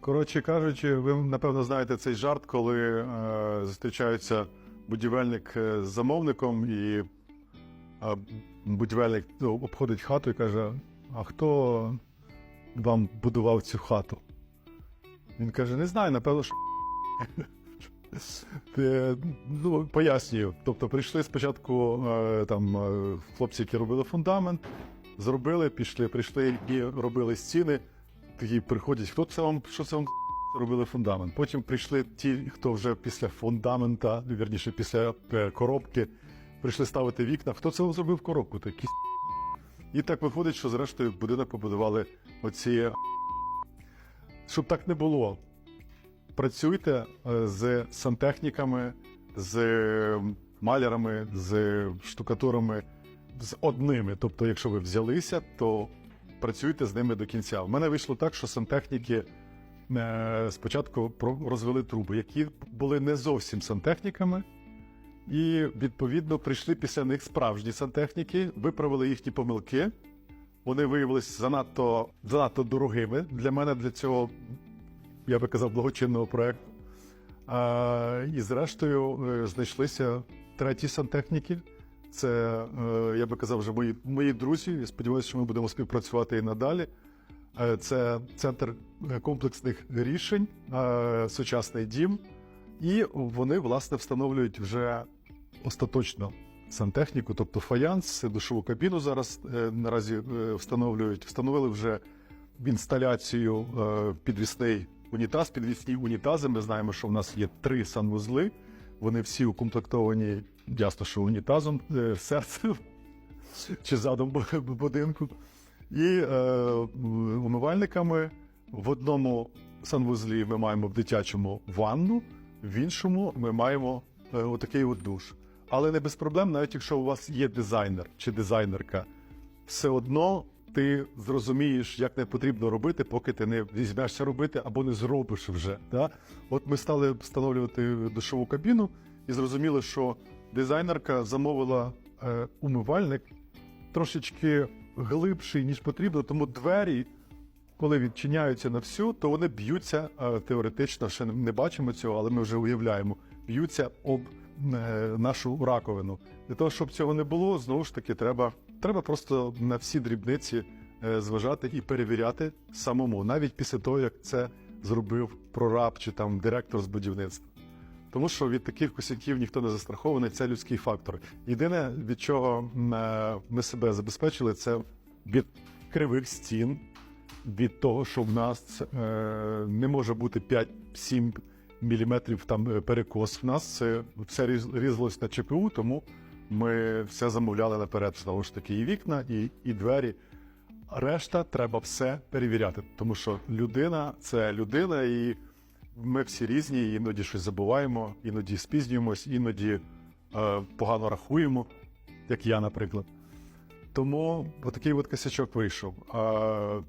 Коротше кажучи, ви напевно знаєте цей жарт, коли е, зустрічаються будівельник е, з замовником, і е, будівельник ну, обходить хату і каже: А хто вам будував цю хату? Він каже: Не знаю, напевно, що. Е, Ну, пояснюю. Тобто прийшли спочатку там хлопці, які робили фундамент, зробили, пішли, прийшли і робили стіни. Такі приходять, хто це вам, що це вам робили фундамент. Потім прийшли ті, хто вже після фундамента, вірніше, після е, коробки, прийшли ставити вікна. Хто це вам зробив коробку? Такі і так виходить, що зрештою будинок побудували оці. Щоб так не було. Працюйте е, з сантехніками, з е, малярами, з штукатурами, з одними. Тобто, якщо ви взялися, то працюйте з ними до кінця. У мене вийшло так, що сантехніки е, спочатку розвели труби, які були не зовсім сантехніками, і відповідно прийшли після них справжні сантехніки, виправили їхні помилки. Вони виявилися занадто, занадто дорогими для мене для цього, я би казав, благочинного проєкту. І зрештою е, знайшлися треті сантехніки. Це, е, я би казав, вже мої, мої друзі. Я сподіваюся, що ми будемо співпрацювати і надалі. Е, Це центр е, комплексних рішень, сучасний дім. І вони, власне, встановлюють вже остаточно сантехніку, тобто фаянс, душову кабіну зараз наразі встановлюють. Встановили вже в інсталяцію підвісний унітаз, підвісні унітази. Ми знаємо, що в нас є три санвузли. Вони всі укомплектовані, ясно, що унітазом, е, серцем чи задом будинку. І е, умивальниками. В одному санвузлі ми маємо в дитячому ванну, в іншому ми маємо е, отакий от душ. Але не без проблем, навіть якщо у вас є дизайнер чи дизайнерка, все одно ти зрозумієш, як не потрібно робити, поки ти не візьмешся робити або не зробиш вже. Да? От ми стали встановлювати душову кабіну і зрозуміли, що дизайнерка замовила е, умивальник трошечки глибший, ніж потрібно, тому двері, коли відчиняються на всю, то вони б'ються е, теоретично, ще не- бачимо цього, але ми вже уявляємо, б'ються об е, нашу раковину. Для того, щоб цього не було, знову ж таки, треба, треба просто на всі дрібниці е, зважати і перевіряти самому, навіть після того, як це зробив прораб чи там директор з будівництва. Тому що від таких косяків ніхто не застрахований, це людський фактор. Єдине, від чого е, ми себе забезпечили, це від кривих стін, від того, що в нас е, не може бути 5-7 міліметрів там е, перекос. В нас це все різ- різалось на ЧПУ, тому ми все замовляли наперед. Знову ж таки, і вікна, і, і двері. Решта треба все перевіряти, тому що людина це людина, і ми всі різні, іноді щось забуваємо, іноді спізнюємось, іноді е, погано рахуємо, як я, наприклад. Тому отакий от косячок вийшов. А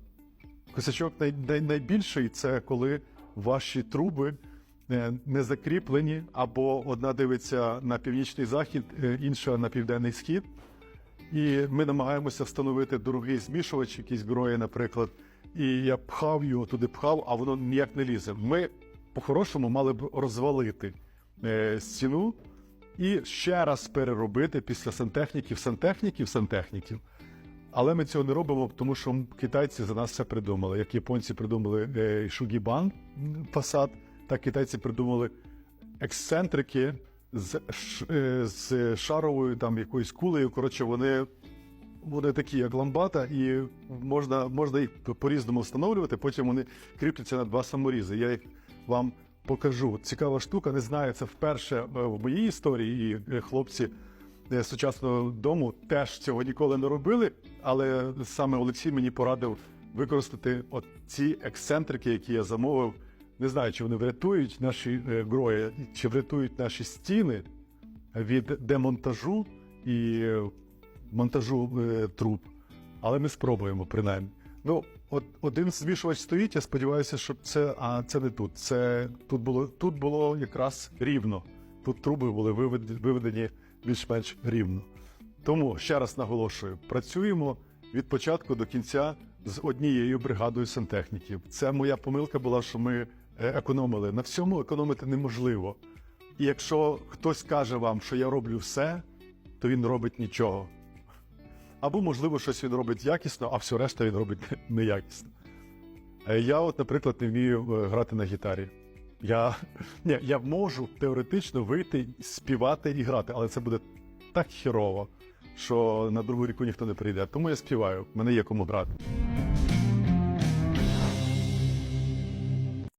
косячок най, най, найбільший це коли ваші труби е, не закріплені, або одна дивиться на північний захід, е, інша на південний схід. І ми намагаємося встановити дорогий змішувач, якийсь герої, наприклад. І я пхав його туди, пхав, а воно ніяк не лізе. Ми по-хорошому мали б розвалити е, стіну і ще раз переробити після сантехніків, сантехніків, сантехніків. Але ми цього не робимо, тому що китайці за нас все придумали. Як японці придумали е, шугібан фасад, так китайці придумали ексцентрики з, е, з шаровою там якоюсь кулею. Коротше, вони, вони такі, як ламбата, і можна, можна їх по-різному встановлювати. Потім вони кріпляться на два саморізи. Я їх вам покажу. Цікава штука, не знаю, це вперше е, в моїй історії, і е, хлопці е, сучасного дому теж цього ніколи не робили. Але саме Олексій мені порадив використати от ці ексцентрики, які я замовив. Не знаю, чи вони врятують наші грої, чи врятують наші стіни від демонтажу і монтажу труб. Але ми спробуємо принаймні. Ну, от один змішувач стоїть, я сподіваюся, що це. А це не тут. Це тут було тут було якраз рівно. Тут труби були виведені, виведені більш-менш рівно. Тому ще раз наголошую: працюємо від початку до кінця з однією бригадою сантехніків. Це моя помилка була, що ми е, економили. На всьому економити неможливо. І якщо хтось каже вам, що я роблю все, то він робить нічого. Або, можливо, щось він робить якісно, а все решта він робить неякісно. Е, Я, от, наприклад, не вмію е, грати на гітарі. Я, ні, я можу теоретично вийти, співати і грати, але це буде так хірово, що на другу ріку ніхто не прийде. Тому я співаю, мене є кому грати.